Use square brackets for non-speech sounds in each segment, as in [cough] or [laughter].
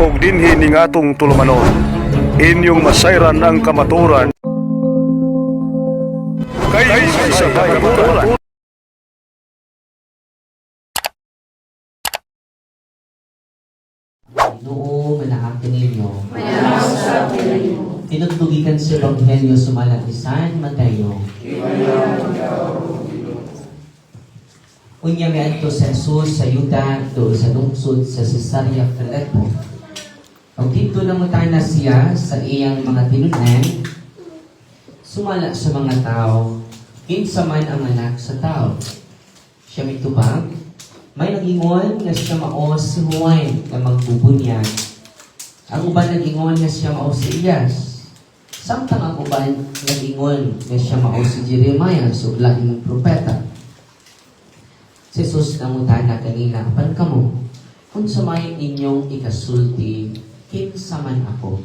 ug dinhi ning atong tulumanon. Inyong masayran ang kamaturan. Kay sa kamaturan. Ginoo manahapon ninyo. Tinugtugikan sa Ebanghelyo sumalat ni San Mateo. Unya may adto sa Jesus sa Yuda do sa lungsod sa Cesarea Philippo. Pag dito namutana siya sa iyang mga tinunan, sumala sa mga tao, kinsa ang anak sa tao. Siya may tubag, may nagingon nga siya mao si Juan nga magbubunyag. Ang uban nagingon nga siya mao si Iyas. Samtang ang uban nagingon nga siya mao si Jeremiah so lahing propeta. Si Jesus nangutana kanina, pan kamo, kung samay inyong ikasulti, kinsa man ako.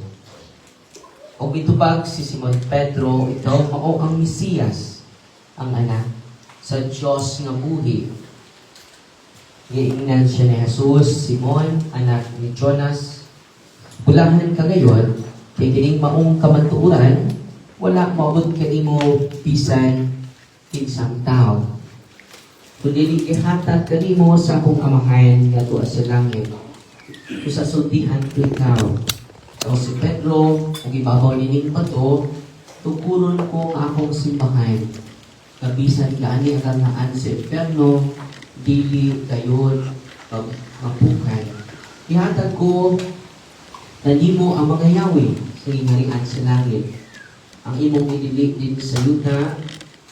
O itubag si Simon Pedro, ikaw mao ang Mesiyas, ang anak sa Diyos nga buhi. Giingnan siya ni Jesus, Simon, anak ni Jonas. Bulahan ka ngayon, kay kining maong kamantuuran, wala maabot ka imo bisan kinsang tao. Kundi ihatag ka nimo sa akong amahan nga tuwa sa langit. Kung sa sultihan ko ikaw. Ako si Pedro, nagibabaw ni Ning Pato, tukuron ko ang akong simbahan. Kabisan ka ani ang naan sa Eterno, dili kayon pag mapukan. Ihatag ko na nimo ang mga yawi sa ingarian sa langit. Ang imong idili din sa yuta,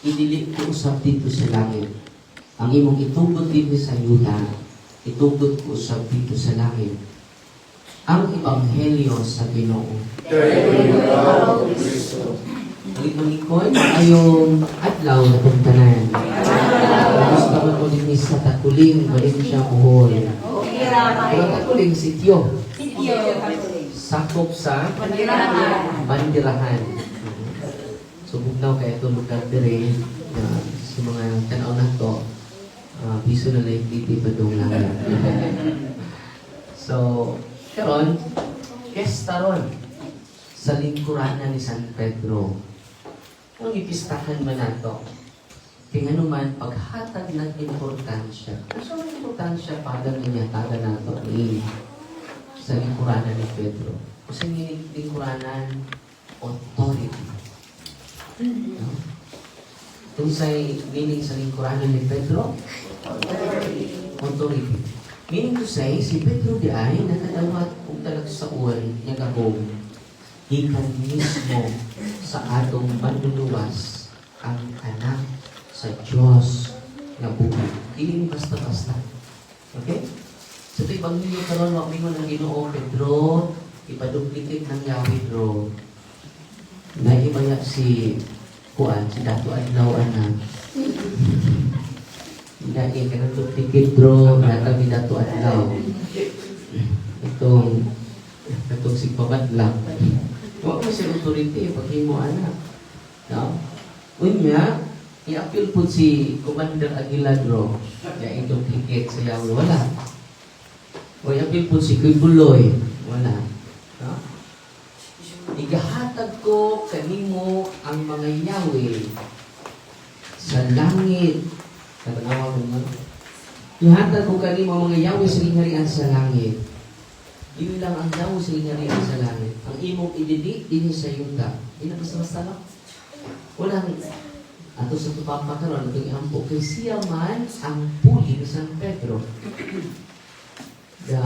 idili ko usap dito sa langit. Ang imong itugod dito sa yuta, itugod ko usap dito sa langit. Ang Ebanghelyo sa Ginoo. Ipangikon, ayong adlaw na puntanan. Gusto mo ko din sa takuling, balik siya muhol. Ang takuling sityo. Sakop sa bandirahan. So, bugnaw kaya ito lugar dire sa mga tanaw na to, uh, biso na lang pa doon lang. so, karon, kesta ron sa lingkuranan ni San Pedro. Kung ipistahan man nato, kaya ano man, paghatag ng importansya. Ano sa mga importansya para niya taga nato ni sa lingkuranan ni Pedro? Kasi lingkuranan, authority. No? Kung sa meaning sa lingkuranan ni Pedro, authority. Meaning to say, si Pedro di ay nakadawat kung talag sa uwan niya gabong ikan mismo sa atong manluluwas ang anak sa Diyos na buhay. Hindi basta-basta. Okay? So, ito ibang ninyo karon wag mingon ang Ginoo Pedro, ipaduplicate ng Yahweh Pedro. Naibaya si Kuan, si Dato Adlaw na. Dahil ka ng duplicate bro, natabi Dato Adlaw. Itong, itong si Pabadlang. Huwag mo siya authority pag mo anak. No? Unya, i-appeal po si Commander Aguiladro. Kaya itong ticket sa Yahweh, wala. O i-appeal po si Kuy Buloy, wala. No? Igahatag ko kanimo ang mga Yahweh sa langit. Katanawa mo mo. Ihatag ko kanimo ang mga Yahweh sa lingharian sa langit. Dili lang ang daw sa ingarian sa langit. Ang imong ididi, din sa yuta. Ina basta-basta lang. Walang ato sa tupapa karon atong iampo kay siya man ang puli ni San Pedro. The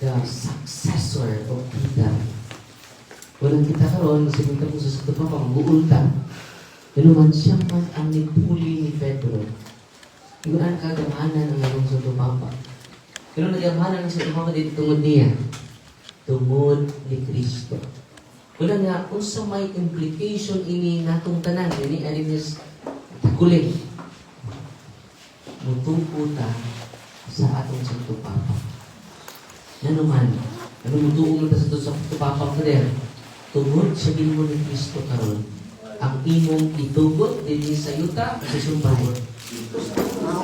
the successor of Peter. Walang kita karon sa kita mo sa tupapa magbuulta. Pero man siya man ang nipuli ni Pedro. Iwan kagamanan ang anong sa tupapa. Pero nagyamanan ang sa tumama dito tungod niya. Tungod ni Kristo. Wala nga, kung sa may implication ini natong tanan, ini alinis takuling. Mutupo ta sa atong Santo Papa. Ano man, ano mutuo mo ta sa Papa ka din? Tungod sa ginmo ni Kristo karon ang imong itugot dinhi sa yuta sa sumpay.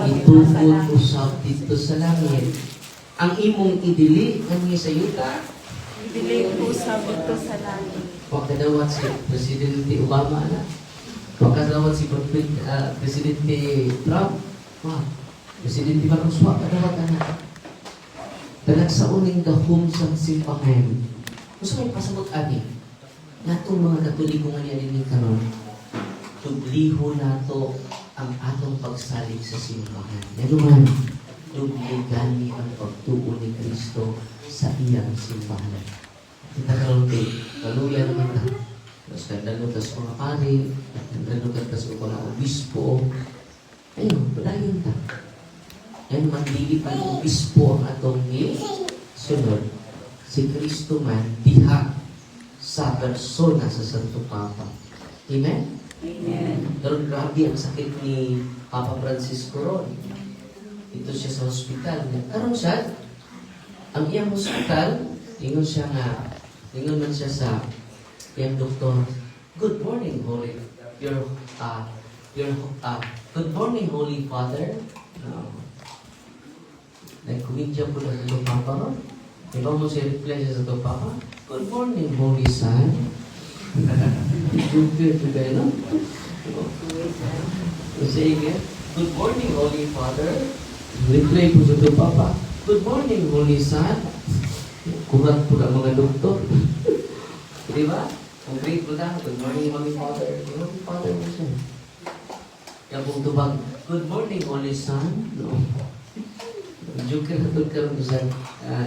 Itugot usab dito sa langit ang imong idili ang mga sayuta Dili po sa buto sa langit. Pagkadawat si Presidente Obama na. Pagkadawat si ah, Presidente Trump. Wow. Presidente Marcos wa kadawat na. Dalag sa uning gahom sa simbahan. Gusto may pasabot ani. Nato mga katoliko nga niya din karon. Tubliho nato ang atong pagsalig sa simbahan. Yan naman. Dubligani ang pagtuo ni Kristo sa iyang simbahan. Kita kay kaluya naman ta. Tapos kandalo tas mga pari, kandalo ka tas mga obispo. Ayun, padayon ta. Yan man dili pa ang obispo ang atong ni sunod. Si Kristo man diha sa persona sa Santo Papa. Amen? Amen. Pero grabe ang sakit ni Papa Francisco ron. Ito siya sa hospital. Karon siya, ang iyang hospital, ingon siya nga, ingon man siya sa iyang doktor, Good morning, Holy, your, uh, your, uh, Good morning, Holy Father. Uh, Nagkumidya po na sa Papa ron. Di ba mo siya reply siya sa Papa? Good morning, Holy Son. [laughs] Good to kayo, no? Say again. Good morning, Holy Father. Reply po sa ito, Papa. Good morning, Holy Son. Kurat po ang mga doktor. [laughs] Di ba? Great po na, good morning, Holy Father. Holy Father mo siya. Kaya pong tubag, good morning, Holy Son. No. Joker na ito karoon sa uh,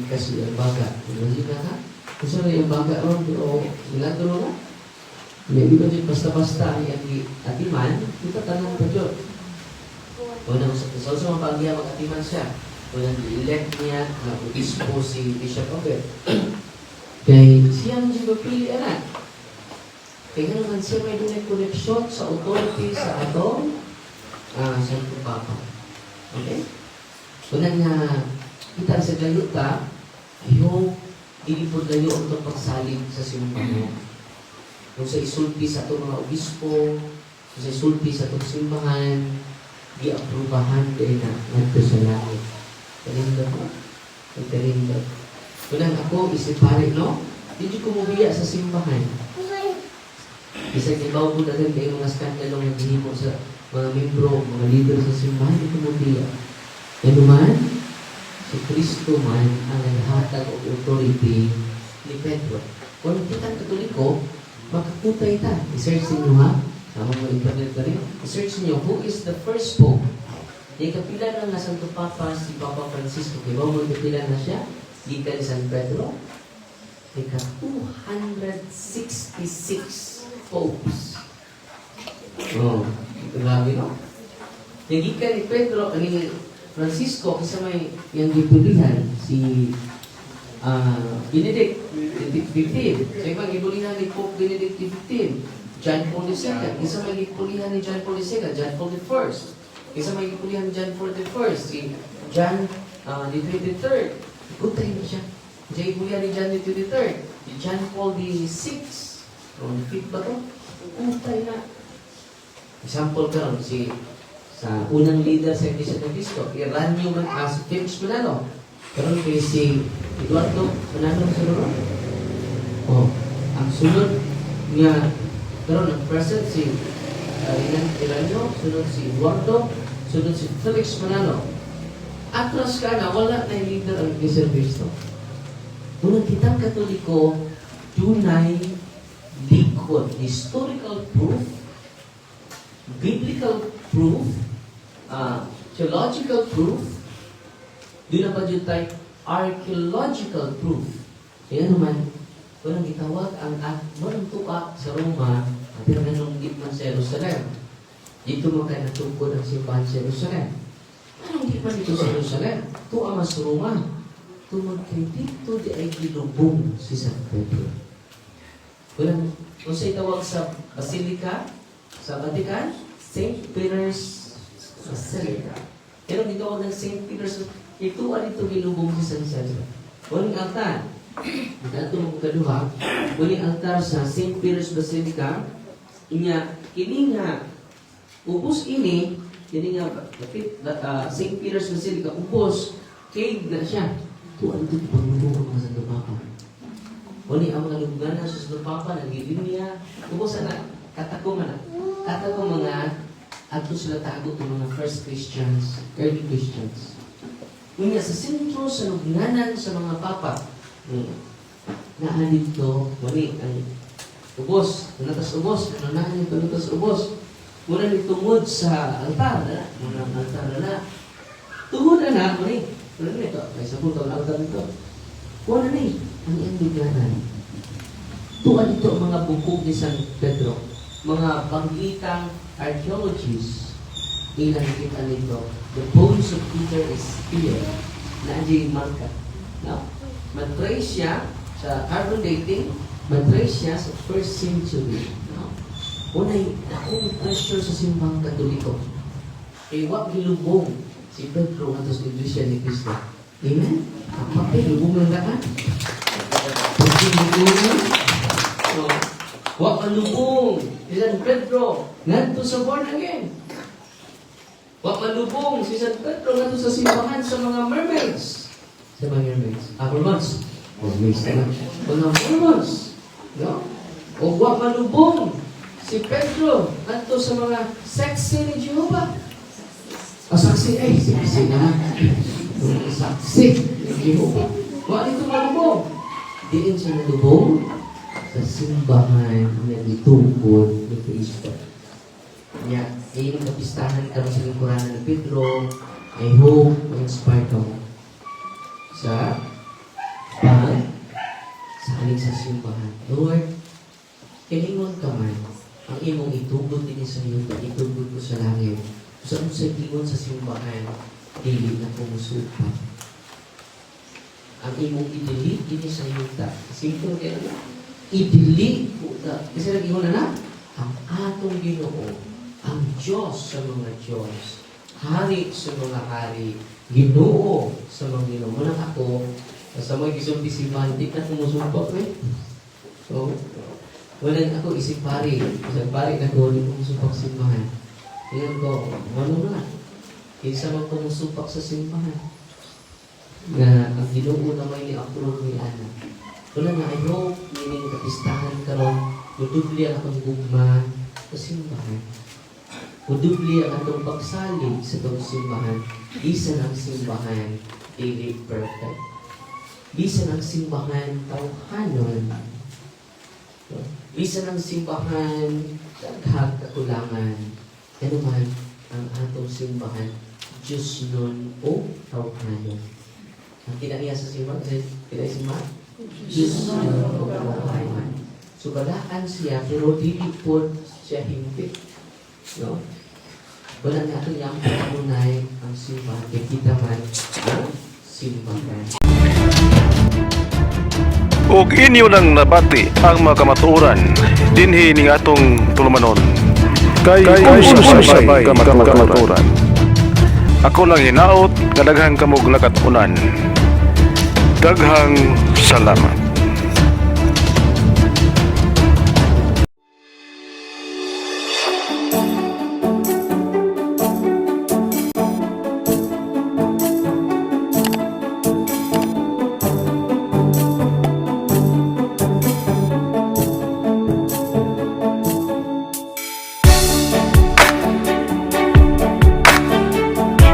na ko ka himo na? Kasi na ko sa yung baga. Yung baga. Yung baga ron, pero milagro na. Hindi ko din basta-basta ang atiman, kita tanong pa dyan. Unang sa sa sa mga pagdiya mag-atiman siya. Unang elect niya na obispo si Bishop Obed. [coughs] Kaya siya ang siya pili anak. Kaya naman siya may dunay connection sa authority sa atong ah, Santo Papa. Okay? Unang nga, kita sa gayuta, ayaw, hindi po gayo itong pagsalig sa simbahan. Kung sa isulti sa itong mga obispo, kung sa isulti sa itong simbahan, di aprubahan din na nandito sa langit. Kalindot mo? Ang kalindot. Unang ako, isipari, no? Hindi ko mubiya sa simbahan. Isa kibaw po na rin kayo mga skandalo nga gihimo sa mga membro, mga leader sa simbahan, hindi ko mubiya. Ano man, si Kristo man ang naghatag o authority ni Pedro. Kung kita katoliko, makakutay ta. I-search ninyo ha. Tama mo internet ka rin. I-search ninyo, who is the first pope? Di kapila na nga Santo Papa si Papa Francisco. Di ba mo kapila na siya? Di ka ni San Pedro? Di ka 266 popes. Oh, grabe no? Ka ni Pedro, ni Francisco, kasi may yung gipulihan, si ah Benedict XV. Sa ibang gipulihan ni Pope Benedict XV. John Paul II. Isa may gipulihan ni John Paul II, John Paul I. Isa may gipulihan ni John Paul I, si John uh, the 23rd. Gutay na siya. Siya gipulihan ni John the 23rd. Si John Paul the 6. O, the 5th ba to? Gutay na. Example karon si sa unang leader sa Iglesia ng Cristo, Iranyo man ah, si James Manalo. Karon kay si Eduardo Manalo sa laro. Oh, ang sunod nga karon ang present si uh, Iran Iranyo, sunod si Eduardo, sunod si Felix Manalo. Atras ka na, wala na yung leader ang Iglesia ng Cristo. Unang kitang katoliko, dunay likod, historical proof biblical proof, uh, theological proof, doon na pa dyan tayo, archaeological proof. Kaya naman, walang gitawag ang at walang tuka sa Roma at tinanong di man sa Jerusalem. Dito mo kayo natungkod ang simbahan sa Jerusalem. Anong man dito sa Jerusalem? Ito ang mas Roma. tumag kay dito di ay gilubong si San Pedro. Walang, kung sa'y tawag sa Basilica, sa Vatican, St. Peter's Basilica. Pero dito ako ng St. Peter's, ito ano ito gilubong si San Pedro. Walang altar. Dato mo kaduha, walang altar sa St. Peter's Basilica, inya, kini nga, ubos ini, kini nga, uh, St. Peter's Basilica, ubos, cave na siya. Tuwan ito, pangulungan mga sa Papa. Wali ang mga lugana sa sunod papa nagiging niya. Kubo sana katako man katako mga ato sila tago ng mga first Christians, early Christians. Unya sa sentro sa lugnanan sa mga papa. Hmm. Naa dito wali ang ubos, natas ubos, nanahan yung natas ubos. Muna ni tungod sa altar, na, muna ang altar na. Tungod na na, wali. Wala nito, may sapul ka altar nito. Wala na eh, ang iyang biglanan. Tuwa dito ang mga bukog ni San Pedro, mga banggitang archaeologists, ilang kita nito, the bones of Peter is here, na yung marka. No? Matrace siya sa carbon dating, matrace siya sa first century. No? Unay, akong pressure sa simbang katoliko. Eh, wag gilubong si Pedro at sa iglesia ni Cristo. Amen? Ang papel, lubong lang daan. Pagkilubong, no? Wag malubong. Si San Pedro, nandito sa born again. Wag malubong si San Pedro nandito sa simbahan sa mga mermaids. Sa mga mermaids. Ah. Mermaids na. Mga mermaids. No? O wag malubong si Pedro nandito sa mga sexy ni Jehovah. O saksi, eh, saksi na. Saksi ni Jehovah. Wag dito malubong. Diin siya nalubong sa simbahan na itungkol ni Kristo. Kaya, yeah, yung kapistahan ka sa lingkuranan ni Pedro, I hope ma-inspire ka sa pag sa aling sa simbahan. Lord, kilingon ka man ang imong itugod din sa iyo, itugod ko sa langit. Sa so, sa tingon sa simbahan, dili na kumusupa. Ang imong idili, dili sa iyo. Simple kaya na idili po na. Kasi nag-iwan na na, ang atong ginoo, ang Diyos sa mga Diyos, hari sa mga hari, ginoo sa mga ginoo. Manang ako, sa mga gisong bisiman, di na kumusumpak eh. So, walang ako isip pari. Isang pari na ko, di kumusumpak simbahan. Tingnan ko, ano na? Isa man kumusumpak sa simbahan. Na ang ginoo na may ni-approve ni Ana. Wala na, I hope, meaning kapistahan ka ron, mudubli ang akong gugma sa simbahan. Mudubli ang atong pagsalig sa itong simbahan. Isa ng simbahan, daily perfect. Bisa ng simbahan, tawhanon. Bisa ng simbahan, daghag kakulangan. Ano man, ang atong simbahan, Diyos nun o tawhanon. Ang kinaiya sa simbahan, kinaiya simbahan, Diyos na pagkawahan. So, balaan siya, pero dili po siya hindi. No? Wala nga ito yung pamunay ang simbahan. Kaya kita man ang simbahan. ug inyo nang nabati ang mga kamatuoran dinhi ning atong tulumanon kay usa sabay kamatuoran ako lang hinaot nga daghang kamog nakatunan daghang salamat